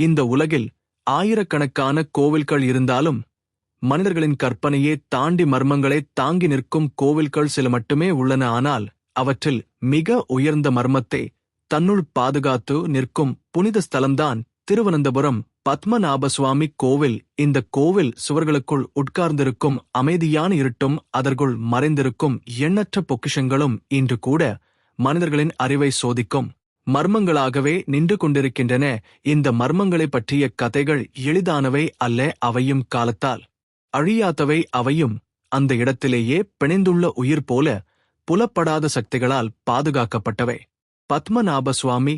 இந்த உலகில் ஆயிரக்கணக்கான கோவில்கள் இருந்தாலும் மனிதர்களின் கற்பனையே தாண்டி மர்மங்களை தாங்கி நிற்கும் கோவில்கள் சில மட்டுமே உள்ளன. ஆனால் அவற்றில் மிக உயர்ந்த மர்மத்தை தன்னுள் பாதுகாத்து நிற்கும் புனித ஸ்தலம்தான் திருவனந்தபுரம். பத்மநாப சுவாமி கோவில் இந்த கோவில் சுவர்களுக்குள் உட்கார்ந்திருக்கும் அமைதியான இருட்டும் அதற்குள் மறைந்திருக்கும் எண்ணற்ற பொக்கிஷங்களும் இன்று கூட மனிதர்களின் அறிவை சோதிக்கும். மர்மங்களாகவே நின்று கொண்டிருக்கின்றன. இந்த மர்மங்களைப் பற்றிய கதைகள் எளிதானவை அல்ல அவையும் காலத்தால். அழியாதவை அவையும் அந்த இடத்திலேயே பிணைந்துள்ள உயிர் போல புலப்படாத சக்திகளால் பாதுகாக்கப்பட்டவை. பத்மநாப சுவாமி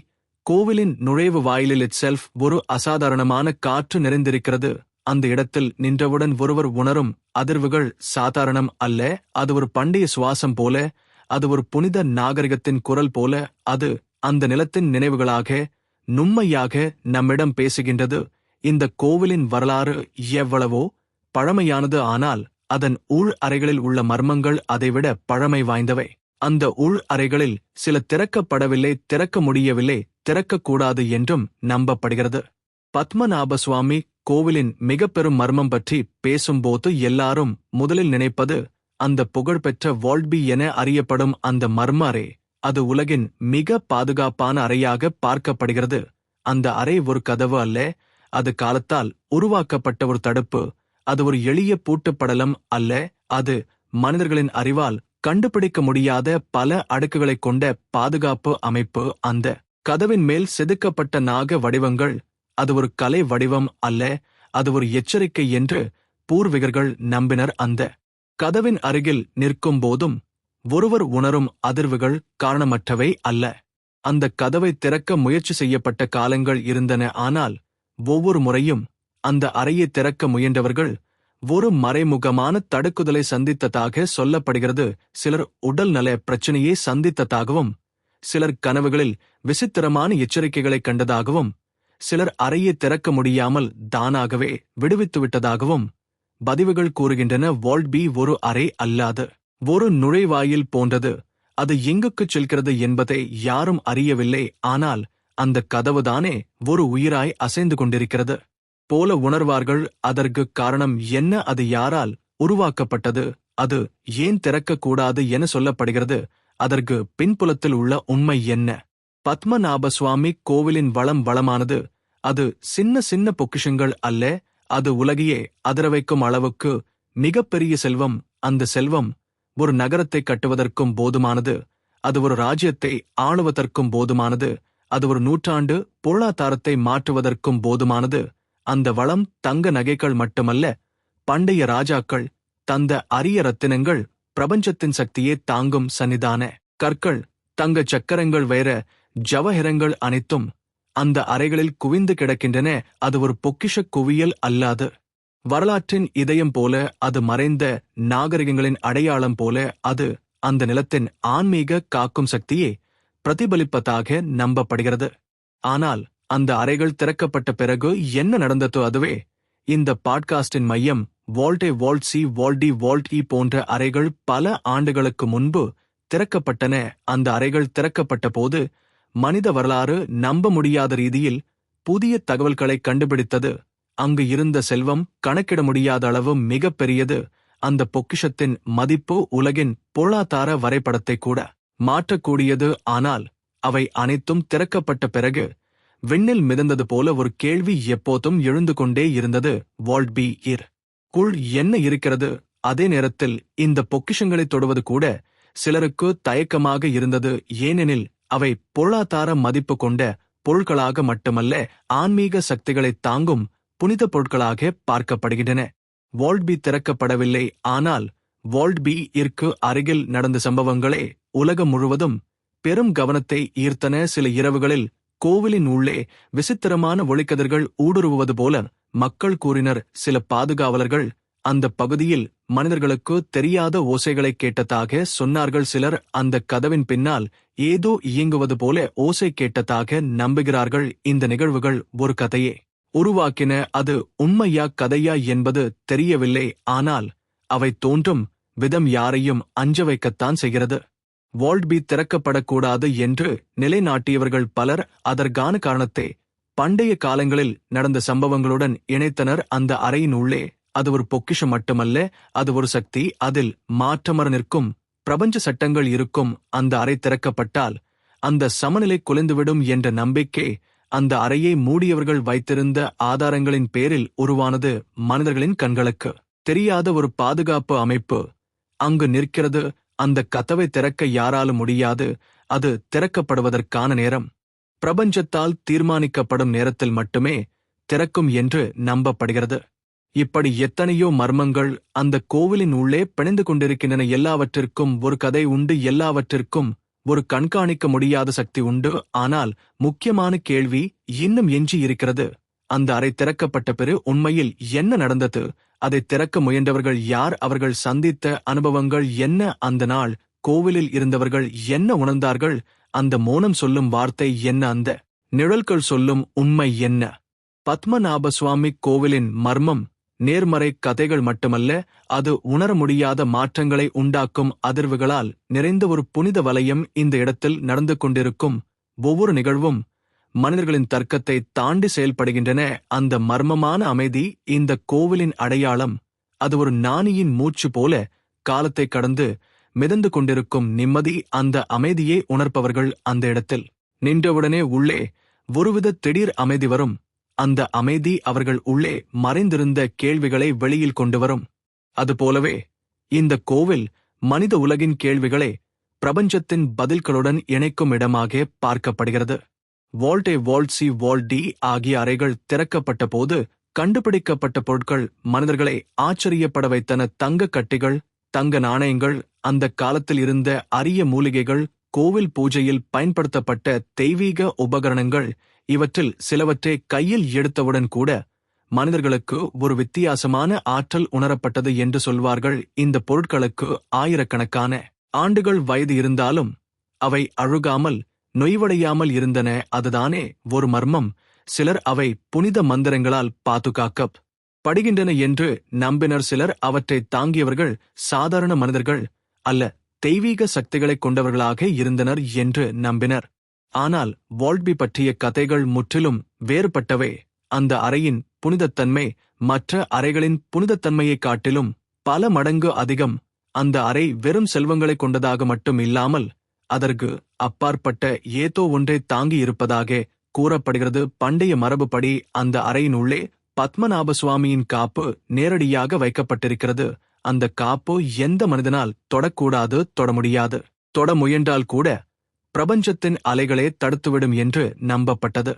கோவிலின் நுழைவு வாயிலில் இட் செல்ஃப் ஒரு அசாதாரணமான காற்று நிறைந்திருக்கிறது. அந்த இடத்தில் நின்றவுடன் ஒருவர் உணரும் அதிர்வுகள் சாதாரணம் அல்ல அது ஒரு பண்டைய சுவாசம் போல அது ஒரு புனித நாகரிகத்தின் குரல் போல அது அந்த நிலத்தின் நினைவுகளாக நுண்மையாக நம்மிடம் பேசுகின்றது. இந்த கோவிலின் வரலாறு எவ்வளவோ பழமையானது ஆனால் அதன் உள் அறைகளில் உள்ள மர்மங்கள் அதைவிட பழமை வாய்ந்தவை. அந்த உள் அறைகளில் சில திறக்கப்படவில்லை திறக்க முடியவில்லை திறக்கக்கூடாது என்றும் நம்பப்படுகிறது. பத்மநாப சுவாமி கோவிலின் மிக பெரும் மர்மம் பற்றி பேசும்போது எல்லாரும் முதலில் நினைப்பது அந்த புகழ்பெற்ற வால்ட்பி என அறியப்படும் அந்த மர்ம அறை. அது உலகின் மிக பாதுகாப்பான அறையாக பார்க்கப்படுகிறது. அந்த அறை ஒரு கதவு அல்ல அது காலத்தால் உருவாக்கப்பட்ட ஒரு தடுப்பு அது ஒரு எளிய பூட்டுப்படலம் அல்ல அது மனிதர்களின் அறிவால் கண்டுபிடிக்க முடியாத பல அடுக்குகளைக் கொண்ட பாதுகாப்பு அமைப்பு அந்த. கதவின் மேல் செதுக்கப்பட்ட நாக வடிவங்கள் அது ஒரு கலை வடிவம் அல்ல அது ஒரு எச்சரிக்கை என்று பூர்விகர்கள் நம்பினர் அந்த. கதவின் அருகில் நிற்கும் போதும் ஒருவர் உணரும் அதிர்வுகள் காரணமற்றவை அல்ல. அந்த கதவை திறக்க முயற்சி செய்யப்பட்ட காலங்கள் இருந்தன ஆனால் ஒவ்வொரு முறையும் அந்த அறையை திறக்க முயன்றவர்கள் ஒரு மறைமுகமான தடுக்குதலை சந்தித்ததாக சொல்லப்படுகிறது. சிலர் உடல் நல பிரச்சனையை சந்தித்ததாகவும் சிலர் கனவுகளில் விசித்திரமான எச்சரிக்கைகளை கண்டதாகவும் சிலர் அறையை திறக்க முடியாமல் தானாகவே விடுவித்துவிட்டதாகவும் பதிவுகள் கூறுகின்றன. வால்ட்பி ஒரு அறை அல்லாது ஒரு நுழைவாயில் போன்றது. அது எங்குக்குச் செல்கிறது என்பதை யாரும் அறியவில்லை. ஆனால் அந்த கதவுதானே ஒரு உயிராய் அசைந்து கொண்டிருக்கிறது. போல உணர்வார்கள் அதற்கு காரணம் என்ன அது யாரால் உருவாக்கப்பட்டது அது ஏன் திறக்கக்கூடாது என சொல்லப்படுகிறது. அதற்கு பின்புலத்தில் உள்ள உண்மை என்ன? பத்மநாப சுவாமி கோவிலின் வளம் வளமானது. அது சின்ன சின்ன பொக்கிஷங்கள் அல்ல அது உலகையே அதிர வைக்கும் அளவுக்கு மிகப்பெரிய செல்வம். அந்த செல்வம் ஒரு நகரத்தை கட்டுவதற்கும் போதுமானது அது ஒரு ராஜ்யத்தை ஆளுவதற்கும் போதுமானது அது ஒரு நூற்றாண்டு பொருளாதாரத்தை மாற்றுவதற்கும் போதுமானது. அந்த வளம் தங்க நகைகள் மட்டுமல்ல பண்டைய ராஜாக்கள் தந்த அரிய ரத்தினங்கள் பிரபஞ்சத்தின் சக்தியே தாங்கும் சன்னிதான கற்கள் தங்க சக்கரங்கள் வேற ஜவஹிரங்கள் அனைத்தும் அந்த அறைகளில் குவிந்து கிடக்கின்றன அது ஒரு பொக்கிஷக் குவியல் அல்லாது. வரலாற்றின் இதயம் போல அது மறைந்த நாகரிகங்களின் அடையாளம் போல அது அந்த நிலத்தின் ஆன்மீக காக்கும் சக்தியை பிரதிபலிப்பதாக நம்பப்படுகிறது. ஆனால் அந்த அறைகள் திறக்கப்பட்ட பிறகு என்ன நடந்ததோ அதுவே இந்த பாட்காஸ்டின் மையம் vault A vault C vault D vault E போன்ற அறைகள் பல ஆண்டுகளுக்கு முன்பு திறக்கப்பட்டன. அந்த அறைகள் திறக்கப்பட்ட போது மனித வரலாறு நம்ப முடியாத ரீதியில் புதிய தகவல்களை கண்டுபிடித்தது. அங்கு இருந்த செல்வம் கணக்கிட முடியாத அளவு மிகப்பெரியது அந்த பொக்கிஷத்தின் மதிப்பு உலகின் பொருளாதார வரைபடத்தை கூட மாற்றக்கூடியது. ஆனால் அவை அனைத்தும் திறக்கப்பட்ட பிறகு விண்ணில் மிதந்தது போல ஒரு கேள்வி எப்போதும் எழுந்து கொண்டே இருந்தது. Vault B. இர் குள் என்ன இருக்கிறது? அதே நேரத்தில் இந்த பொக்கிஷங்களை தொடுவது கூட சிலருக்கு தயக்கமாக இருந்தது. ஏனெனில் அவை பொருளாதார மதிப்பு கொண்ட பொருட்களாக மட்டுமல்ல ஆன்மீக சக்திகளை தாங்கும் புனித பொருட்களாக பார்க்கப்படுகின்றன. வால்ட்பி திறக்கப்படவில்லை. ஆனால் வால்ட்பி இற்கு அருகில் நடந்த சம்பவங்களே உலகம் முழுவதும் பெரும் கவனத்தை ஈர்த்தன சில இரவுகளில் கோவிலின் உள்ளே விசித்திரமான ஒளிக்கதிர்கள் ஊடுருவுவது போல மக்கள் கூறினர் சில பாதுகாவலர்கள். அந்த பகுதியில் மனிதர்களுக்கு தெரியாத ஓசைகளை கேட்டதாக சொன்னார்கள் சிலர். அந்த கதவின் பின்னால் ஏதோ இயங்குவது போல ஓசை கேட்டதாக நம்புகிறார்கள் இந்த நிகழ்வுகள் ஒரு கதையே. உருவாக்கின அது உண்மையா கதையா என்பது தெரியவில்லை. ஆனால் அவை தோன்றும் விதம் யாரையும் அஞ்ச வைக்கத்தான் செய்கிறது. வால்ட்பி திறக்கப்படக்கூடாது என்று நிலைநாட்டியவர்கள் பலர் அதற்கான காரணத்தை பண்டைய காலங்களில் நடந்த சம்பவங்களுடன் இணைத்தனர். அந்த அறையின் உள்ளே அது ஒரு பொக்கிஷம் மட்டுமல்ல அது ஒரு சக்தி. அதில் மாற்றமர நிற்கும் பிரபஞ்ச சட்டங்கள் இருக்கும். அந்த அறை திறக்கப்பட்டால் அந்த சமநிலை குலைந்துவிடும் என்ற நம்பிக்கை அந்த அறையை மூடியவர்கள் வைத்திருந்த ஆதாரங்களின் பேரில் உருவானது மனிதர்களின் கண்களுக்கு. தெரியாத ஒரு பாதுகாப்பு அமைப்பு. அங்கு நிற்கிறது அந்த கதவை திறக்க யாராலும் முடியாது அது திறக்கப்படுவதற்கான நேரம். பிரபஞ்சத்தால் தீர்மானிக்கப்படும் நேரத்தில் மட்டுமே திறக்கும் என்று நம்பப்படுகிறது. இப்படி எத்தனையோ மர்மங்கள் அந்த கோவிலின் உள்ளே பிணைந்து கொண்டிருக்கின்றன. எல்லாவற்றிற்கும் ஒரு கதை உண்டு எல்லாவற்றிற்கும் ஒரு கண்காணிக்க முடியாத சக்தி உண்டு. ஆனால் முக்கியமான கேள்வி இன்னும் எஞ்சி இருக்கிறது. அந்த அறை திறக்கப்பட்ட பிறகு உண்மையில் என்ன நடந்தது? அதை திறக்க முயன்றவர்கள் யார்? அவர்கள் சந்தித்த அனுபவங்கள் என்ன? அந்த நாள் கோவிலில் இருந்தவர்கள் என்ன உணர்ந்தார்கள்? அந்த மோனம் சொல்லும் வார்த்தை என்ன அந்த? நிழல்கள் சொல்லும் உண்மை என்ன? பத்மநாப சுவாமி கோவிலின் மர்மம் நேர்மறை கதைகள் மட்டுமல்ல அது உணர முடியாத மாற்றங்களை உண்டாக்கும் அதிர்வுகளால் நிறைந்த ஒரு புனித வலயம் இந்த இடத்தில் நடந்து கொண்டிருக்கும் ஒவ்வொரு நிகழ்வும். மனிதர்களின் தர்க்கத்தை தாண்டி செயல்படுகின்றன அந்த மர்மமான அமைதி இந்த கோவிலின் அடையாளம். அது ஒரு நாணியின் மூச்சு போல காலத்தை கடந்து மிதந்து கொண்டிருக்கும் நிம்மதி அந்த அமைதியை உணர்ப்பவர்கள் அந்த இடத்தில். நின்றவுடனே உள்ளே ஒருவித திடீர் அமைதி வரும். அந்த அமைதி அவர்கள் உள்ளே மறைந்திருந்த கேள்விகளை வெளியில் கொண்டு வரும். அதுபோலவே இந்த கோவில் மனித உலகின் கேள்விகளை பிரபஞ்சத்தின் பதில்களுடன் இணைக்கும் இடமாக பார்க்கப்படுகிறது. Vault A vault C vault D ஆகிய அறைகள் திறக்கப்பட்ட போது கண்டுபிடிக்கப்பட்ட பொருட்கள் மனிதர்களை ஆச்சரியப்பட வைத்தன தங்க கட்டிகள் தங்க நாணயங்கள் அந்த காலத்தில் இருந்த அரிய மூலிகைகள் கோவில் பூஜையில் பயன்படுத்தப்பட்ட தெய்வீக உபகரணங்கள் இவற்றில் சிலவற்றை கையில் எடுத்தவுடன் கூட மனிதர்களுக்கு ஒரு வித்தியாசமான ஆற்றல் உணரப்பட்டது என்று சொல்வார்கள். இந்த பொருட்களுக்கு ஆயிரக்கணக்கான ஆண்டுகள் வயது இருந்தாலும் அவை அழுகாமல் நொய்வடையாமல் இருந்தன. அதுதானே ஒரு மர்மம். சிலர் அவை புனித மந்திரங்களால் பாதுகாக்கப் படுகின்றன என்று நம்பினர். சிலர் அவற்றை தாங்கியவர்கள் சாதாரண மனிதர்கள் அல்ல தெய்வீக சக்திகளைக் கொண்டவர்களாக இருந்தனர் என்று நம்பினர். ஆனால் வால்ட்பி பற்றிய கதைகள் முற்றிலும் வேறுபட்டவை. அந்த அறையின் புனிதத்தன்மை மற்ற அறைகளின் புனிதத்தன்மையைக் காட்டிலும் பல மடங்கு அதிகம். அந்த அறை வெறும் செல்வங்களைக் கொண்டதாக மட்டும் இல்லாமல் அதற்கு அப்பாற்பட்ட ஏதோ ஒன்றை தாங்கி இருப்பதாக கூறப்படுகிறது. பண்டைய மரபுப்படி அந்த அறையின் உள்ளே பத்மநாப சுவாமியின் காப்பு நேரடியாக வைக்கப்பட்டிருக்கிறது. அந்த காப்பு எந்த மனிதனால் தொடக்கூடாது தொட முடியாது. தொட முயன்றால் கூட பிரபஞ்சத்தின் அலைகளே தடுத்துவிடும் என்று நம்பப்பட்டது.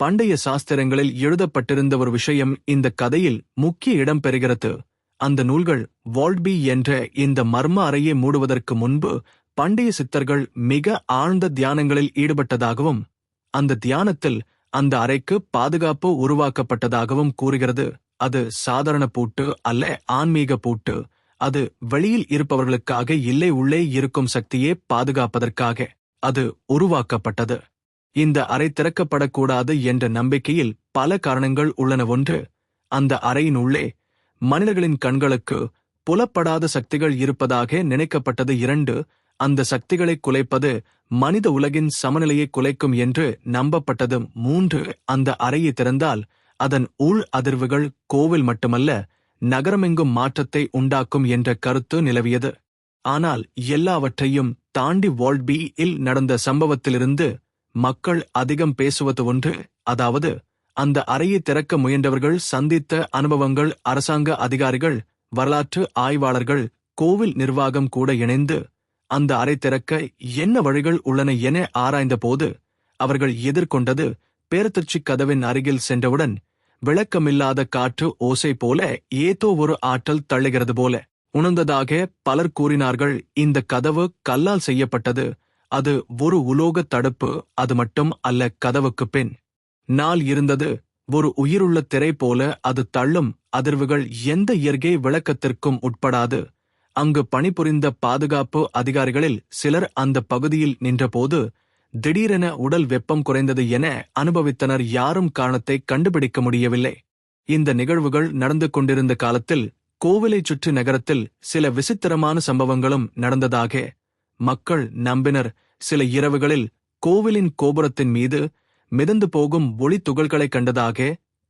பண்டைய சாஸ்திரங்களில் எழுதப்பட்டிருந்த ஒரு விஷயம் இந்த கதையில் முக்கிய இடம் பெறுகிறது. அந்த நூல்கள் வால்ட்பி என்ற இந்த மர்ம அறையை மூடுவதற்கு முன்பு பண்டைய சித்தர்கள் மிக ஆழ்ந்த தியானங்களில் ஈடுபட்டதாகவும் அந்த தியானத்தில் அந்த அறைக்கு பாதுகாப்பு உருவாக்கப்பட்டதாகவும் கூறுகிறது. அது சாதாரண பூட்டு அல்ல ஆன்மீக பூட்டு. அது வெளியில் இருப்பவர்களுக்காக இல்லை உள்ளே இருக்கும் சக்தியே பாதுகாப்பதற்காக. அது உருவாக்கப்பட்டது. இந்த அறை திறக்கப்படக்கூடாது என்ற நம்பிக்கையில் பல காரணங்கள் உள்ளன. ஒன்று அந்த அறையின் உள்ளே மனிதர்களின் கண்களுக்கு புலப்படாத சக்திகள் இருப்பதாக நினைக்கப்பட்டது. இரண்டு அந்த சக்திகளை குலைப்பது மனித உலகின் சமநிலையை குலைக்கும் என்று நம்பப்பட்டது. மூன்று அந்த அறையை திறந்தால் அதன் உள் அதிர்வுகள் கோவில் மட்டுமல்ல நகரமெங்கும் மாற்றத்தை உண்டாக்கும் என்ற கருத்து நிலவியது. ஆனால் எல்லாவற்றையும் தாண்டி வால்ட்பி இல் நடந்த சம்பவத்திலிருந்து மக்கள் அதிகம் பேசுவது ஒன்று. அதாவது அந்த அறையை திறக்க முயன்றவர்கள் சந்தித்த அனுபவங்கள் அரசாங்க அதிகாரிகள் வரலாற்று ஆய்வாளர்கள் கோவில் நிர்வாகம் கூட இணைந்து அந்த அறை திறக்க என்ன வழிகள் உள்ளன என ஆராய்ந்தபோது அவர்கள் எதிர்கொண்டது பேரத்திருச்சி கதவின் அருகில் சென்றவுடன் விளக்கமில்லாத காற்று ஓசை போல ஏதோ ஒரு ஆற்றல் தள்ளுகிறது போல. உணர்ந்ததாக பலர் கூறினார்கள் இந்த கதவு கல்லால் செய்யப்பட்டது அது ஒரு உலோக தடுப்பு அது மட்டும் அல்ல கதவுக்கு பின். நாள் இருந்தது ஒரு உயிருள்ள திரை போல அது தள்ளும் அதிர்வுகள் எந்த இயற்கை விளக்கத்திற்கும் உட்படாது. அங்கு பணிபுரிந்த பாதுகாப்பு அதிகாரிகளில் சிலர் அந்த பகுதியில் நின்றபோது திடீரென உடல் வெப்பம் குறைந்தது என அனுபவித்தனர் யாரும் காரணத்தை கண்டுபிடிக்க முடியவில்லை. இந்த நிகழ்வுகள் நடந்து கொண்டிருந்த காலத்தில் கோவிலைச் சுற்றி நகரத்தில் சில விசித்திரமான சம்பவங்களும் நடந்ததாக மக்கள் நம்பினர். சில இரவுகளில் கோவிலின் கோபுரத்தின் மீது மிதந்து போகும் ஒளி துகள்களைக் கண்டதாக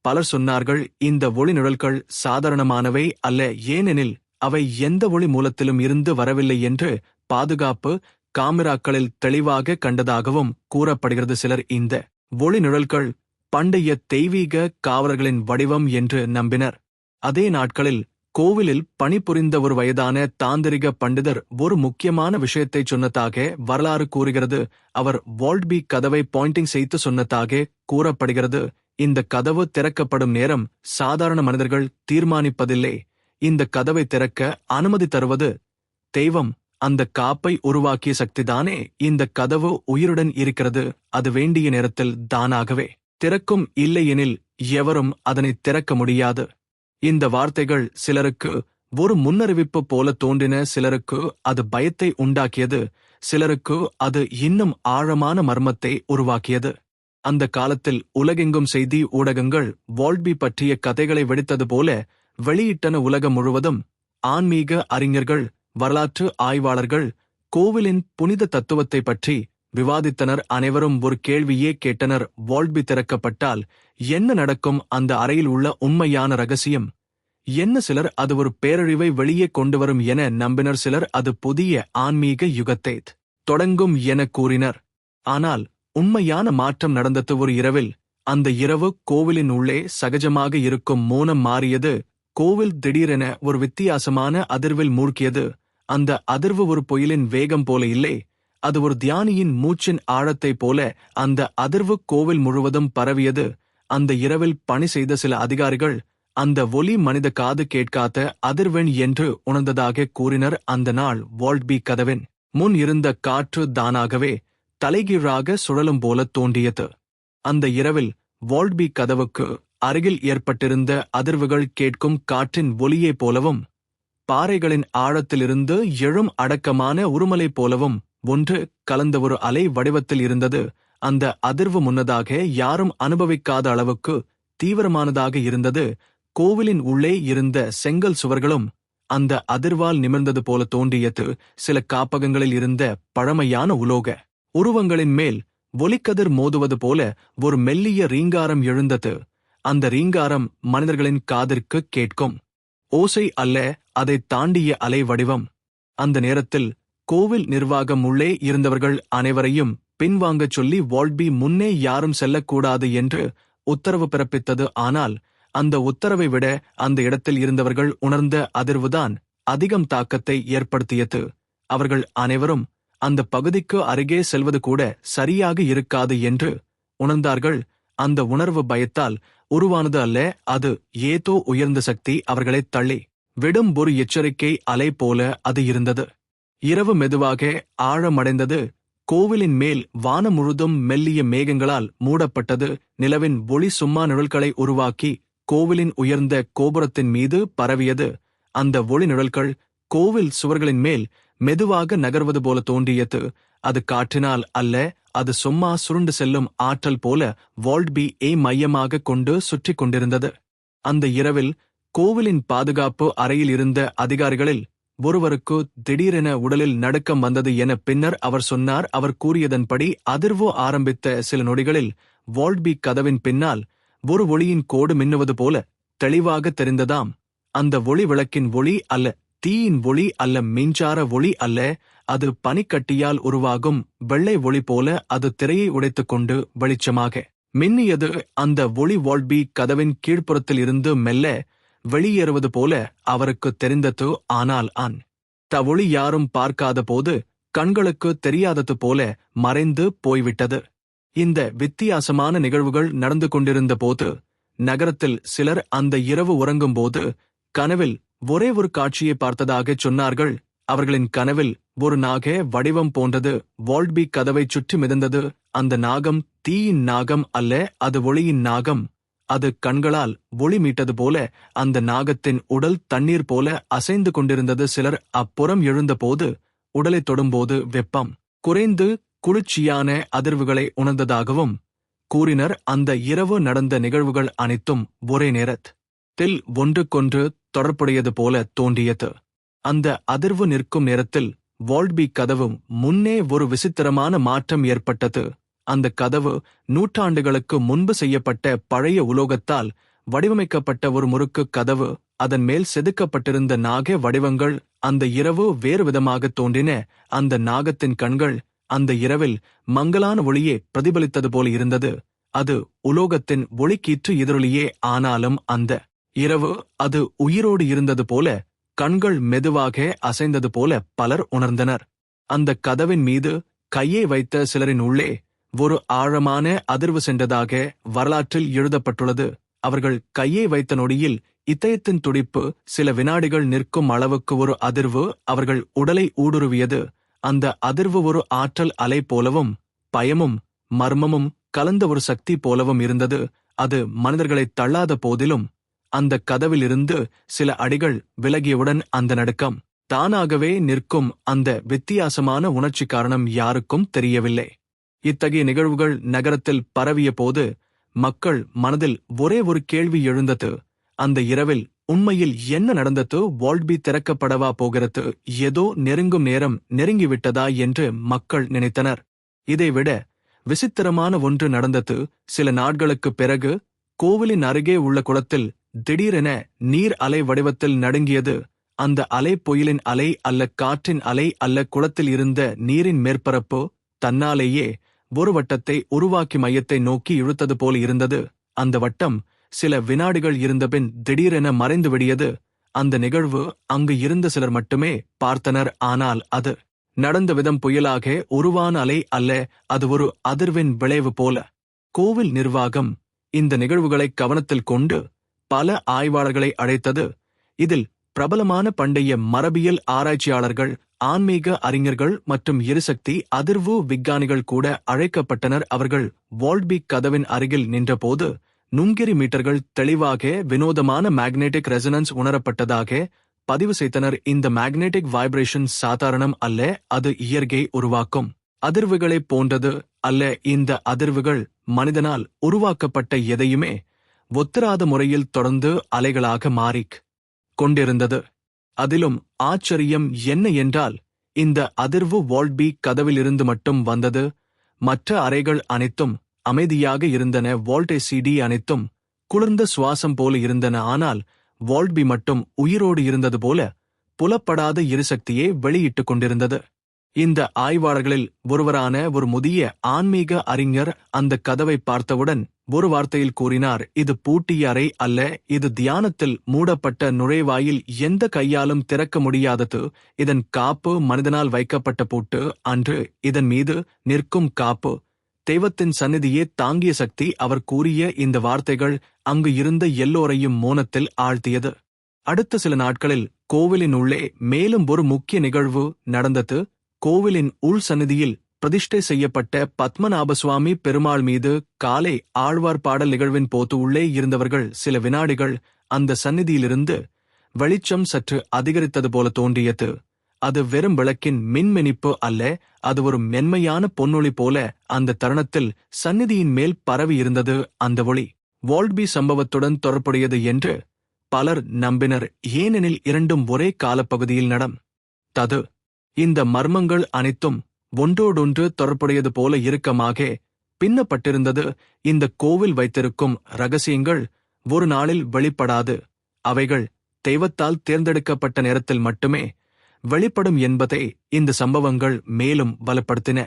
பலர் சொன்னார்கள். இந்த ஒளி நிழல்கள் சாதாரணமானவை அல்ல ஏனெனில் அவை எந்த ஒளி மூலத்திலும் இருந்து வரவில்லை என்று பாதுகாப்பு காமிராக்களில் தெளிவாக கண்டதாகவும் கூறப்படுகிறது சிலர். இந்த ஒளி நிழல்கள் பண்டைய தெய்வீக காவலர்களின் வடிவம் என்று நம்பினர். அதே நாட்களில் கோவிலில் பணிபுரிந்த ஒரு வயதான தாந்திரிக பண்டிதர் ஒரு முக்கியமான விஷயத்தை சொன்னதாக வரலாறு கூறுகிறது. அவர் வால்ட்பி கதவை பாயிண்டிங் செய்து சொன்னதாக கூறப்படுகிறது. இந்த கதவு திறக்கப்படும் நேரம் சாதாரண மனிதர்கள் தீர்மானிப்பதில்லை. இந்த கதவை திறக்க அனுமதி தருவது தெய்வம். அந்த காப்பை உருவாக்கிய சக்திதானே இந்த கதவு உயிருடன் இருக்கிறது. அது வேண்டிய நேரத்தில் தானாகவே திறக்கும் இல்லையெனில் எவரும் அதனை திறக்க முடியாது. இந்த வார்த்தைகள் சிலருக்கு ஒரு முன்னறிவிப்பு போல தோன்றின சிலருக்கு அது பயத்தை உண்டாக்கியது சிலருக்கு அது இன்னும் ஆழமான மர்மத்தை உருவாக்கியது. அந்த காலத்தில் உலகெங்கும் செய்தி ஊடகங்கள் வால்பி பற்றிய கதைகளை வெடித்தது போல வெளியிட்டன உலகம் முழுவதும் ஆன்மீக அறிஞர்கள் வரலாற்று ஆய்வாளர்கள் கோவிலின் புனித தத்துவத்தை பற்றி விவாதித்தனர் அனைவரும் ஒரு கேள்வியே கேட்டனர். வால்பி திறக்கப்பட்டால் என்ன நடக்கும் அந்த அறையில் உள்ள உண்மையான ரகசியம்? என்ன சிலர் அது ஒரு பேரழிவை வெளியே கொண்டு வரும் என நம்பினர் சிலர் அது புதிய ஆன்மீக யுகத்தை. தொடங்கும் என கூறினர். ஆனால் உண்மையான மாற்றம் நடந்தது ஒரு இரவில். அந்த இரவு கோவிலின் உள்ளே சகஜமாக இருக்கும் மோனம் மாறியது. கோவில் திடீரென ஒரு வித்தியாசமான அதிர்வில் மூழ்கியது. அந்த அதிர்வு ஒரு புயலின் வேகம் போல இல்லை. அது ஒரு தியானியின் மூச்சின் ஆழத்தைப் போல அந்த அதிர்வு கோவில் முழுவதும் பரவியது. அந்த இரவில் பணி செய்த சில அதிகாரிகள் அந்த ஒலி மனித காது கேட்காத அதிர்வெண் என்று உணர்ந்ததாக கூறினர் அந்த நாள் வால்ட்பி கதவின் முன் இருந்த காற்று தானாகவே தலைகீழாக சுழலும் போல தோன்றியது. அந்த இரவில் வால்ட்பி கதவுக்கு அருகில் ஏற்பட்டிருந்த அதிர்வுகள் கேட்கும் காற்றின் ஒலியைப் போலவும் பாறைகளின் ஆழத்திலிருந்து எழும் அடக்கமான உருமலை போலவும் ஒன்று கலந்த ஒரு அலை வடிவத்தில் இருந்தது. அந்த அதிர்வு முன்னதாக யாரும் அனுபவிக்காத அளவுக்கு தீவிரமானதாக இருந்தது. கோவிலின் உள்ளே இருந்த செங்கல் சுவர்களும் அந்த அதிர்வால் நிமிர்ந்தது போல தோன்றியது. சில காப்பகங்களில் இருந்த பழமையான உலோக உருவங்களின் மேல் ஒலிக்கதிர் மோதுவது போல ஒரு மெல்லிய ரீங்காரம் எழுந்தது. அந்த ரீங்காரம் மனிதர்களின் காதிற்கு கேட்கும். ஓசை அல்ல அதை தாண்டிய அலை வடிவம் அந்த நேரத்தில் கோவில் நிர்வாகம் உள்ளே இருந்தவர்கள் அனைவரையும் பின்வாங்கச் சொல்லி வால்பி முன்னே யாரும் செல்லக்கூடாது என்று உத்தரவு பிறப்பித்தது. ஆனால் அந்த உத்தரவை விட அந்த இடத்தில் இருந்தவர்கள் உணர்ந்த அதிர்வுதான் அதிகம் தாக்கத்தை ஏற்படுத்தியது. அவர்கள் அனைவரும் அந்த பகுதிக்கு அருகே செல்வது கூட சரியாக இருக்காது என்று உணர்ந்தார்கள். அந்த உணர்வு பயத்தால் உருவானது அல்ல அது ஏதோ உயர்ந்த சக்தி அவர்களை தள்ளி விடும் ஒரு எச்சரிக்கை அலை போல அது இருந்தது. இரவு மெதுவாக ஆழமடைந்தது. கோவிலின் மேல் வானம் முழுதும் மெல்லிய மேகங்களால் மூடப்பட்டது. நிலவின் ஒளி சும்மா நிழல்களை உருவாக்கி கோவிலின் உயர்ந்த கோபுரத்தின் மீது பரவியது. அந்த ஒளி நிழல்கள் கோவில் சுவர்களின் மேல் மெதுவாக நகர்வது போல தோன்றியது. அது காற்றினால் அல்ல அது சும்மா சுருண்டு செல்லும் ஆற்றல் போல வால்ட்பி ஏ மையமாக கொண்டு சுற்றி கொண்டிருந்தது. அந்த இரவில் கோவிலின் பாதுகாப்பு அறையில் இருந்த அதிகாரிகளில் ஒருவருக்கு திடீரென உடலில் நடுக்கம் வந்தது என பின்னர் அவர் சொன்னார். அவர் கூறியதன்படி அதிர்வு ஆரம்பித்த சில நொடிகளில் வால்ட்பி கதவின் பின்னால் ஒரு ஒளியின் கோடு மின்னுவது போல தெளிவாக தெரிந்ததாம். அந்த ஒளி விளக்கின் ஒளி அல்ல தீயின் ஒளி அல்ல மின்சார ஒளி அல்ல. அது பனிக்கட்டியால் உருவாகும் வெள்ளை ஒளி போல அது திரையை உடைத்துக் கொண்டு வெளிச்சமாக மின்னியது. அந்த ஒளி வால்பி கதவின் கீழ்ப்புறத்தில் இருந்து மெல்ல வெளியேறுவது போல அவருக்கு தெரிந்தது ஆனால் ஆன் த ஒளி யாரும் பார்க்காத போது கண்களுக்கு தெரியாதது போல மறைந்து போய்விட்டது. இந்த வித்தியாசமான நிகழ்வுகள் நடந்து கொண்டிருந்த போது நகரத்தில் சிலர் அந்த இரவு உறங்கும்போது கனவில் ஒரே ஒரு காட்சியை பார்த்ததாகச் சொன்னார்கள். அவர்களின் கனவில் ஒரு நாக வடிவம் போன்றது. வால்ட்பி கதவை சுற்றி மிதந்தது. அந்த நாகம் தீயின் நாகம் அல்ல அது ஒளியின் நாகம். அது கண்களால் ஒளி மீட்டது போல அந்த நாகத்தின் உடல் தண்ணீர் போல அசைந்து கொண்டிருந்தது சிலர் அப்புறம் எழுந்தபோது உடலை தொடும்போது வெப்பம். குறைந்து குளிர்ச்சியான அதிர்வுகளை உணர்ந்ததாகவும் கூறினர் அந்த இரவு நடந்த நிகழ்வுகள் அனைத்தும் ஒரே நேரத்தில் ஒன்றுக்கொன்று தொடர்புடையது போல தோன்றியது. அந்த அதிர்வு நிற்கும் நேரத்தில் வால்ட்பி கதவும் முன்னே ஒரு விசித்திரமான மாற்றம் ஏற்பட்டது. அந்த கதவு நூற்றாண்டுகளுக்கு முன்பு செய்யப்பட்ட பழைய உலோகத்தால் வடிவமைக்கப்பட்ட ஒரு முறுக்கு கதவு. அதன் மேல் செதுக்கப்பட்டிருந்த நாக வடிவங்கள் அந்த இரவு வேறு விதமாக தோன்றின. அந்த நாகத்தின் கண்கள் அந்த இரவில் மங்கலான ஒளியே பிரதிபலித்தது போல இருந்தது. அது உலோகத்தின் ஒளிக்கீற்று எதிரொலியே ஆனாலும் அந்த இரவு அது உயிரோடு இருந்தது போல கண்கள் மெதுவாக அசைந்தது போல பலர் உணர்ந்தனர். அந்த கதவின் மீது கையை வைத்த சிலரின் உள்ளே ஒரு ஆழமான அதிர்வு சென்றதாக வரலாற்றில் எழுதப்பட்டுள்ளது. அவர்கள் கையை வைத்த நொடியில் இதயத்தின் துடிப்பு சில வினாடிகள் நிற்கும் அளவுக்கு ஒரு அதிர்வு அவர்கள் உடலை ஊடுருவியது. அந்த அதிர்வு ஒரு ஆற்றல் அலை போலவும் பயமும் மர்மமும் கலந்த ஒரு சக்தி போலவும் இருந்தது. அது மனிதர்களை தள்ளாத போதிலும் அந்த கதவிலிருந்து சில அடிகள் விலகியவுடன் அந்த நடுக்கம். தானாகவே நிற்கும் அந்த வித்தியாசமான உணர்ச்சி காரணம் யாருக்கும் தெரியவில்லை. இத்தகைய நிகழ்வுகள் நகரத்தில் பரவிய போது மக்கள் மனதில் ஒரே ஒரு கேள்வி எழுந்தது. அந்த இரவில் உண்மையில் என்ன நடந்தது? வால்ட்பி திறக்கப்படவா போகிறது? ஏதோ நெருங்கும் நேரம் நெருங்கிவிட்டதா என்று மக்கள் நினைத்தனர். இதைவிட விசித்திரமான ஒன்று நடந்தது. சில நாட்களுக்குப் பிறகு கோவிலின் அருகே உள்ள குளத்தில் திடீரென நீர் அலை வடிவத்தில் நடுங்கியது. அந்த அலை புயலின் அலை அல்ல காற்றின் அலை அல்ல குளத்தில் இருந்த நீரின் மேற்பரப்பு தன்னாலேயே ஒரு வட்டத்தை உருவாக்கி மையத்தை நோக்கி இழுத்தது போல் இருந்தது. அந்த வட்டம் சில வினாடிகள் இருந்தபின் திடீரென மறைந்து விடியது. அந்த நிகழ்வு அங்கு இருந்த சிலர் மட்டுமே பார்த்தனர். ஆனால் அது நடந்த விதம் புயலாக உருவான அலை அல்ல. அது ஒரு அதிர்வின் விளைவு போல. கோவில் நிர்வாகம் இந்த நிகழ்வுகளை கவனத்தில் கொண்டு பல ஆய்வாளர்களை அழைத்தது. இதில் பிரபலமான பண்டைய மரபியல் ஆராய்ச்சியாளர்கள் ஆன்மீக அறிஞர்கள் மற்றும் எரிசக்தி அதிர்வு விஞ்ஞானிகள் கூட அழைக்கப்பட்டனர். அவர்கள் வால்ட்பீக் கதவின் அருகில் நின்றபோது நுங்கெரி மீட்டர்கள் தெளிவாக வினோதமான மேக்னெட்டிக் ரெசனன்ஸ் உணரப்பட்டதாக பதிவு செய்தனர். இந்த மேக்னெட்டிக் வைப்ரேஷன் சாதாரணம் அல்ல அது இயற்கை உருவாக்கும். அதிர்வுகளைப் போன்றது அல்ல இந்த அதிர்வுகள் மனிதனால் உருவாக்கப்பட்ட எதையுமே ஒத்திராத முறையில் தொடர்ந்து அலைகளாக மாறிக் கொண்டிருந்தது. அதிலும் ஆச்சரியம் என்ன என்றால் இந்த அதிர்வு வால்ட்பி கதவிலிருந்து மட்டும் வந்தது. மற்ற அறைகள் அனைத்தும் அமைதியாக இருந்தன. வால்டே சிடி அனைத்தும் குளிர்ந்த சுவாசம் போல இருந்தன. ஆனால் வால்ட்பி மட்டும் உயிரோடு இருந்தது போல புலப்படாத எரிசக்தியே வெளியிட்டுக் கொண்டிருந்தது. இந்த ஆய்வாளர்களில் ஒருவரான ஒரு முதிய ஆன்மீக அறிஞர் அந்த கதவை பார்த்தவுடன் ஒரு வார்த்தையில் கூறினார் இது பூட்டிய அறை அல்ல இது தியானத்தில் மூடப்பட்ட நுழைவாயில் எந்த கையாலும் திறக்க முடியாதது. இதன் காப்பு மனிதனால் வைக்கப்பட்ட பூட்டு அன்று இதன் மீது நிற்கும் காப்பு. தெய்வத்தின் சந்நிதியே தாங்கிய சக்தி அவர் கூறிய இந்த வார்த்தைகள் அங்கு இருந்த எல்லோரையும் மோனத்தில் ஆழ்த்தியது. அடுத்த சில நாட்களில் கோவிலின் உள்ளே மேலும் ஒரு முக்கிய நிகழ்வு நடந்தது. கோவிலின் உள் சந்நிதியில் பிரதிஷ்டை செய்யப்பட்ட பத்மநாபசுவாமி பெருமாள் மீது காலை ஆழ்வார் பாடல் நிகழ்வின் போது உள்ளே இருந்தவர்கள் சில வினாடிகள் அந்த சந்நிதியிலிருந்து வெளிச்சம் சற்று அதிகரித்தது போல தோன்றியது. அது வெறும் விளக்கின் மின்மினிப்பு அல்ல அது ஒரு மென்மையான பொன்னொளி போல அந்த தருணத்தில் சந்நிதியின் மேல் பரவி இருந்தது அந்த ஒளி. வால்ட்பி சம்பவத்துடன் தொடர்புடையது என்று பலர் நம்பினர். ஏனெனில் இரண்டும் ஒரே காலப்பகுதியில் நடம். தது. இந்த மர்மங்கள் அனைத்தும் ஒன்றோடொன்று தொடர்புடையது போல இறுக்கமாக பின்னப்பட்டிருந்தது இந்த கோவில் வைத்திருக்கும் ரகசியங்கள் ஒரு நாளில் வெளிப்படாது. அவைகள் தெய்வத்தால் தேர்ந்தெடுக்கப்பட்ட நேரத்தில் மட்டுமே வெளிப்படும் என்பதை இந்த சம்பவங்கள் மேலும் பலப்படுத்தின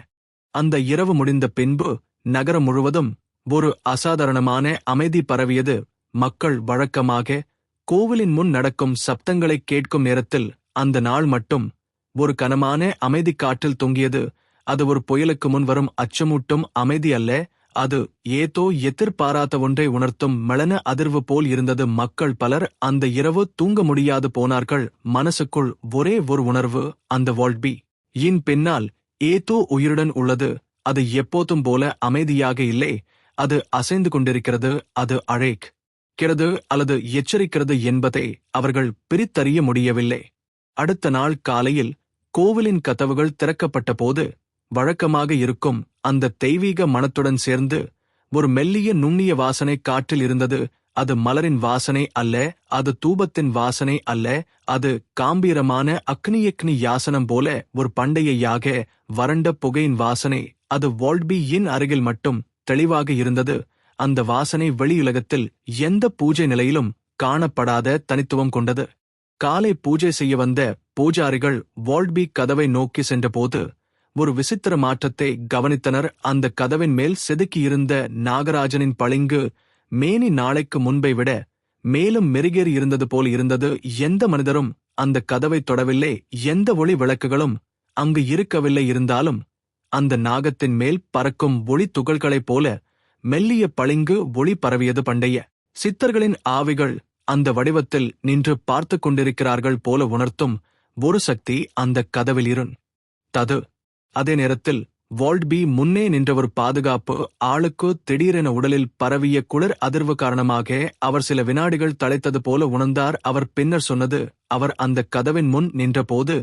அந்த இரவு முடிந்த பின்பு நகரம் முழுவதும் ஒரு அசாதாரணமான அமைதி பரவியது. மக்கள் வழக்கமாக கோவிலின் முன் நடக்கும் சப்தங்களை கேட்கும் நேரத்தில் அந்த நாள் மட்டும் ஒரு கனமான அமைதி காற்றில் தொங்கியது. அது ஒரு புயலுக்கு முன் வரும் அச்சமூட்டும் அமைதி அல்ல. அது ஏதோ எதிர்பாராத ஒன்றை உணர்த்தும் மெளன அதிர்வு போல் இருந்தது. மக்கள் பலர் அந்த இரவு தூங்க முடியாது போனார்கள். மனசுக்குள் ஒரே ஒரு உணர்வு அந்த வால்பி இன் பின்னால் ஏதோ உயிருடன் உள்ளது. அது எப்போதும் போல அமைதியாக இல்லை. அது அசைந்து கொண்டிருக்கிறது. அது அழேக் கிறது அல்லது எச்சரிக்கிறது என்பதை அவர்கள் பிரித்தறிய முடியவில்லை. அடுத்த நாள் காலையில் கோவிலின் கதவுகள் திறக்கப்பட்ட போது வழக்கமாக இருக்கும் அந்த தெய்வீக மனத்துடன் சேர்ந்து ஒரு மெல்லிய நுண்ணிய வாசனை காற்றில் இருந்தது. அது மலரின் வாசனை அல்ல அது தூபத்தின் வாசனை அல்ல அது காம்பீரமான அக்னியக்னி யாசனம் போல ஒரு பண்டைய யாக வறண்ட புகையின் வாசனை. அது வால்ட்பி இன் அருகில் மட்டும் தெளிவாக இருந்தது. அந்த வாசனை வெளியுலகத்தில் எந்த பூஜை நிலையிலும் காணப்படாத தனித்துவம் கொண்டது. காலை பூஜை செய்ய வந்த பூஜாரிகள் வால்ட்பி கதவை நோக்கி சென்றபோது ஒரு விசித்திர மாற்றத்தை கவனித்தனர். அந்த கதவின் மேல் செதுக்கியிருந்த நாகராஜனின் பளிங்கு மேனி நாளைக்கு முன்பை விட மேலும் மெருகேறி இருந்தது போல் இருந்தது. எந்த மனிதரும் அந்த கதவை தொடவில்லை. எந்த ஒளி விளக்குகளும் அங்கு இருக்கவில்லை. இருந்தாலும் அந்த நாகத்தின் மேல் பறக்கும் ஒளி துகள்களைப் போல மெல்லிய பளிங்கு ஒளி பரவியது பண்டைய. சித்தர்களின் ஆவிகள் அந்த வடிவத்தில் நின்று பார்த்து கொண்டிருக்கிறார்கள் போல உணர்த்தும் ஒரு சக்தி அந்த கதவில் இருன் தது அதே நேரத்தில் வால்ட்பி முன்னே நின்ற ஒரு பாதுகாப்பு ஆளுக்கு திடீரென உடலில் பரவிய குளிர் அதிர்வு காரணமாக அவர் சில வினாடிகள் தழைத்தது போல உணர்ந்தார் அவர் பின்னர் சொன்னது அவர் அந்த கதவின் முன் நின்றபோது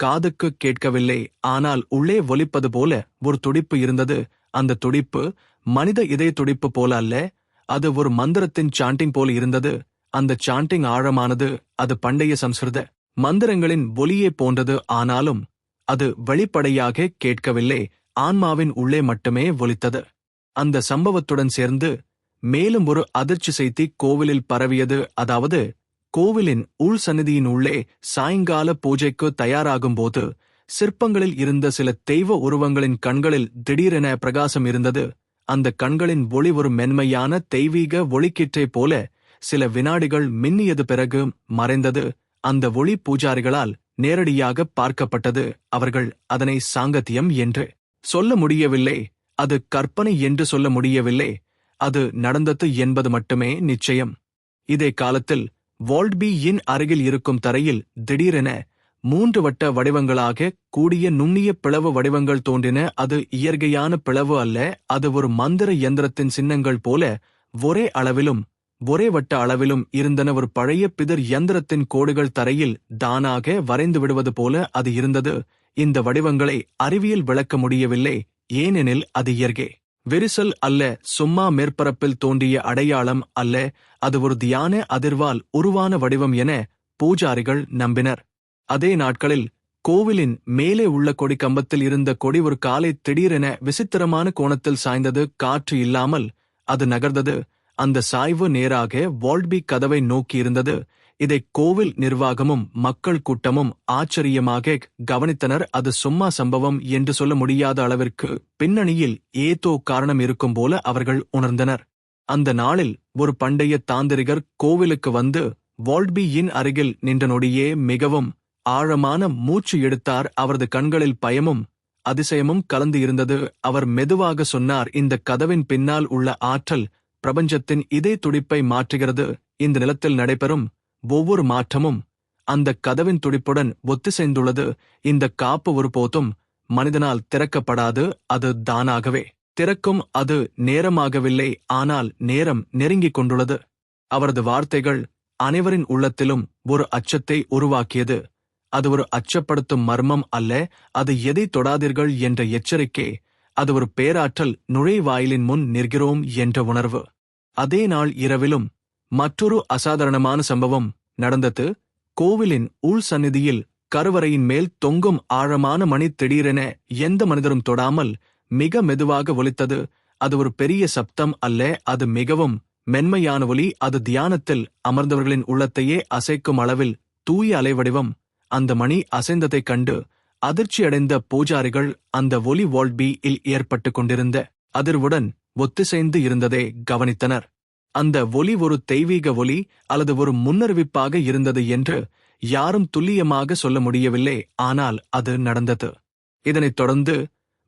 காதுக்கு கேட்கவில்லை ஆனால் உள்ளே ஒலிப்பது போல ஒரு துடிப்பு இருந்தது. அந்த துடிப்பு மனித இதய துடிப்பு போல அல்ல அது ஒரு மந்திரத்தின் சாண்டிங் போல இருந்தது. அந்த சாண்டிங் ஆழமானது அது பண்டைய சம்ஸ்கிருத மந்திரங்களின் ஒலியே போன்றது. ஆனாலும் அது வெளிப்படையாக கேட்கவில்லை. ஆன்மாவின் உள்ளே மட்டுமே ஒலித்தது. அந்த சம்பவத்துடன் சேர்ந்து மேலும் ஒரு அதிர்ச்சி செய்தி கோவிலில் பரவியது. அதாவது கோவிலின் உள் சந்நிதியின் உள்ளே சாயங்கால பூஜைக்கு தயாராகும்போது சிற்பங்களில் இருந்த சில தெய்வ உருவங்களின் கண்களில் திடீரென பிரகாசம் இருந்தது. அந்த கண்களின் ஒளி ஒரு மென்மையான தெய்வீக ஒளிக்கிற்றை போல சில வினாடிகள் மின்னியது பிறகு மறைந்தது. அந்த ஒளி பூஜாரிகளால் நேரடியாக பார்க்கப்பட்டது. அவர்கள் அதனை சாங்கத்தியம் என்று சொல்ல முடியவில்லை. அது கற்பனை என்று சொல்ல முடியவில்லை. அது நடந்தது என்பது மட்டுமே நிச்சயம். இதே காலத்தில் வால்ட்பி இன் அருகில் இருக்கும் தரையில் திடீரென மூன்று வட்ட வடிவங்களாக கூடிய நுண்ணிய பிளவு வடிவங்கள் தோன்றின. அது இயற்கையான பிளவு அல்ல. அது ஒரு மந்திர இயந்திரத்தின் சின்னங்கள் போல ஒரே அளவிலும் ஒரே வட்ட அளவிலும் இருந்தன ஒரு பழைய பிதர் இயந்திரத்தின் கோடுகள் தரையில் தானாக வரைந்து விடுவது போல அது இருந்தது. இந்த வடிவங்களை அறிவியல் விளக்க முடியவில்லை ஏனெனில் அது இயற்கை. விரிசல் அல்ல சும்மா மேற்பரப்பில் தோன்றிய அடையாளம் அல்ல அது ஒரு தியான அதிர்வால் உருவான வடிவம் என பூஜாரிகள் நம்பினர். அதே நாட்களில் கோவிலின் மேலே உள்ள கொடி கம்பத்தில் இருந்த கொடி ஒரு காலை திடீரென விசித்திரமான கோணத்தில் சாய்ந்தது காற்று இல்லாமல் அது நகர்ந்தது. அந்த சாய்வு நேராக வால்ட்பி கதவை நோக்கியிருந்தது. இதை கோவில் நிர்வாகமும் மக்கள் கூட்டமும் ஆச்சரியமாக கவனித்தனர். அது சும்மா சம்பவம் என்று சொல்ல முடியாத அளவிற்கு பின்னணியில் ஏதோ காரணம் இருக்கும் போல அவர்கள் உணர்ந்தனர். அந்த நாளில் ஒரு பண்டைய தாந்திரிகர் கோவிலுக்கு வந்து வால்ட்பியின் அருகில் நின்ற நொடியே மிகவும் ஆழமான மூச்சு எடுத்தார். அவரது கண்களில் பயமும் அதிசயமும் கலந்து இருந்தது அவர் மெதுவாக சொன்னார் இந்த கதவின் பின்னால் உள்ள ஆற்றல் பிரபஞ்சத்தின் இதே துடிப்பை மாற்றுகிறது. இந்த நிலத்தில் நடைபெறும் ஒவ்வொரு மாற்றமும் அந்த கதவின் துடிப்புடன் ஒத்திசைந்துள்ளது. இந்த காப்பு ஒருபோதும் மனிதனால் திறக்கப்படாது அது தானாகவே திறக்கும் அது நேரமாகவில்லை ஆனால் நேரம் நெருங்கிக் கொண்டுள்ளது. அவரது வார்த்தைகள் அனைவரின் உள்ளத்திலும் ஒரு அச்சத்தை உருவாக்கியது. அது ஒரு அச்சப்படுத்தும் மர்மம் அல்ல அது எதை தொடாதீர்கள் என்ற எச்சரிக்கை அது ஒரு பேராற்றல் நுழைவாயிலின் முன் நிற்கிறோம் என்ற உணர்வு. அதே நாள் இரவிலும் மற்றொரு அசாதாரணமான சம்பவம் நடந்தது. கோவிலின் உள் சந்நிதியில் கருவறையின் மேல் தொங்கும் ஆழமான மணி திடீரென எந்த மனிதரும் தொடாமல் மிக மெதுவாக ஒலித்தது. அது ஒரு பெரிய சப்தம் அல்ல அது மிகவும் மென்மையான ஒலி. அது தியானத்தில் அமர்ந்தவர்களின் உள்ளத்தையே அசைக்கும் அளவில் தூய அலைவடிவம். அந்த மணி அசைந்ததைக் கண்டு அதிர்ச்சியடைந்த பூஜாரிகள் அந்த ஒலி வால்பி இல் ஏற்பட்டு கொண்டிருந்த அதிர்வுடன் ஒத்திசைந்து இருந்ததை கவனித்தனர். அந்த ஒலி ஒரு தெய்வீக ஒலி அல்லது ஒரு முன்னறிவிப்பாக இருந்தது என்று யாரும் துல்லியமாக சொல்ல முடியவில்லை ஆனால் அது நடந்தது. இதனைத் தொடர்ந்து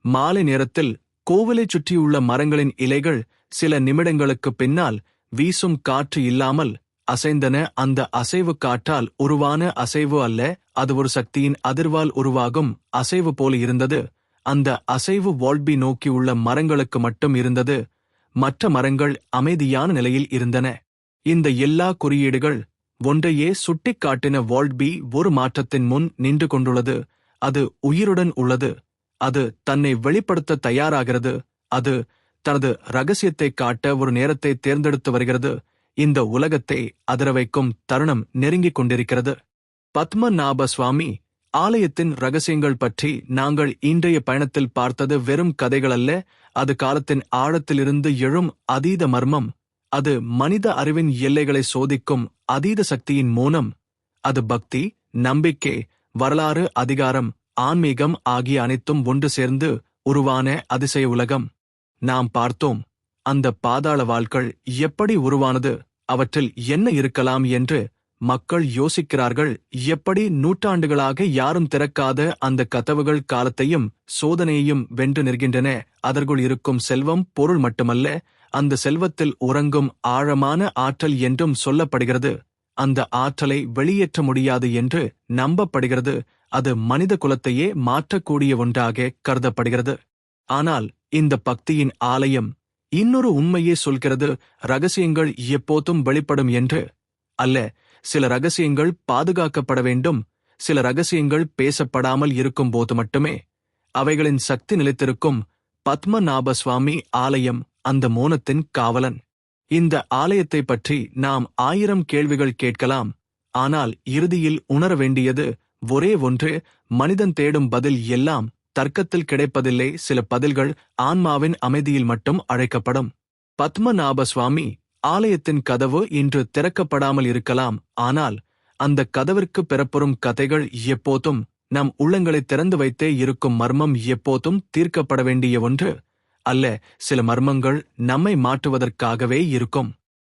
மாலை நேரத்தில் கோவிலைச் சுற்றியுள்ள மரங்களின் இலைகள் சில நிமிடங்களுக்கு பின்னால் வீசும் காற்று இல்லாமல் அசைந்தன. அந்த அசைவு காற்றால் உருவான அசைவு அல்ல அது ஒரு சக்தியின் அதிர்வால் உருவாகும் அசைவு போல இருந்தது. அந்த அசைவு வால்பி நோக்கியுள்ள மரங்களுக்கு மட்டும் இருந்தது. மற்ற மரங்கள் அமைதியான நிலையில் இருந்தன. இந்த எல்லா குறியீடுகள் ஒன்றையே சுட்டிக்காட்டின வால்ட்பி ஒரு மாற்றத்தின் முன் நின்று கொண்டுள்ளது. அது உயிருடன் உள்ளது. அது தன்னை வெளிப்படுத்த தயாராகிறது. அது தனது ரகசியத்தை காட்ட ஒரு நேரத்தை தேர்ந்தெடுத்து வருகிறது. இந்த உலகத்தை அதிர வைக்கும் தருணம் நெருங்கிக் கொண்டிருக்கிறது. பத்மநாப சுவாமி ஆலயத்தின் ரகசியங்கள் பற்றி நாங்கள் இன்றைய பயணத்தில் பார்த்தது வெறும் கதைகள் அல்ல அது காலத்தின் ஆழத்திலிருந்து எழும் அதீத மர்மம். அது மனித அறிவின் எல்லைகளை சோதிக்கும் அதீத சக்தியின் மூலம் அது பக்தி நம்பிக்கை வரலாறு அதிகாரம் ஆன்மீகம் ஆகிய அனைத்தும் ஒன்று சேர்ந்து உருவான அதிசய உலகம். நாம் பார்த்தோம் அந்த பாதாள வாழ்கள் எப்படி உருவானது அவற்றில் என்ன இருக்கலாம் என்று மக்கள் யோசிக்கிறார்கள் எப்படி நூற்றாண்டுகளாக யாரும் திறக்காத அந்த கதவுகள் காலத்தையும் சோதனையையும் வென்று நிற்கின்றன. அதற்குள் இருக்கும் செல்வம் பொருள் மட்டுமல்ல அந்த செல்வத்தில் உறங்கும் ஆழமான ஆற்றல் என்றும் சொல்லப்படுகிறது. அந்த ஆற்றலை வெளியேற்ற முடியாது என்று நம்பப்படுகிறது. அது மனித குலத்தையே மாற்றக்கூடிய ஒன்றாக கருதப்படுகிறது. ஆனால் இந்த பக்தியின் ஆலயம் இன்னொரு உண்மையே சொல்கிறது. ரகசியங்கள் எப்போதும் வெளிப்படும் என்று அல்ல சில ரகசியங்கள் பாதுகாக்கப்பட வேண்டும் சில ரகசியங்கள் பேசப்படாமல் இருக்கும்போது மட்டுமே. அவைகளின் சக்தி நிலைத்திருக்கும் பத்மநாப சுவாமி ஆலயம் அந்த மோனத்தின் காவலன். இந்த ஆலயத்தை பற்றி நாம் ஆயிரம் கேள்விகள் கேட்கலாம் ஆனால் இறுதியில் உணர வேண்டியது ஒரே ஒன்று மனிதன் தேடும் பதில் எல்லாம் தர்க்கத்தில் கிடைப்பதில்லை சில பதில்கள் ஆன்மாவின் அமைதியில் மட்டும் அழைக்கப்படும். பத்மநாப சுவாமி ஆலயத்தின் கதவு இன்று திறக்கப்படாமல் இருக்கலாம். ஆனால் அந்த கதவிற்கு பெறப்பெறும் கதைகள் எப்போதும் நம் உள்ளங்களை திறந்து வைத்தே இருக்கும் மர்மம் எப்போதும் தீர்க்கப்பட வேண்டிய ஒன்று அல்ல. சில மர்மங்கள் நம்மை மாற்றுவதற்காகவே இருக்கும்.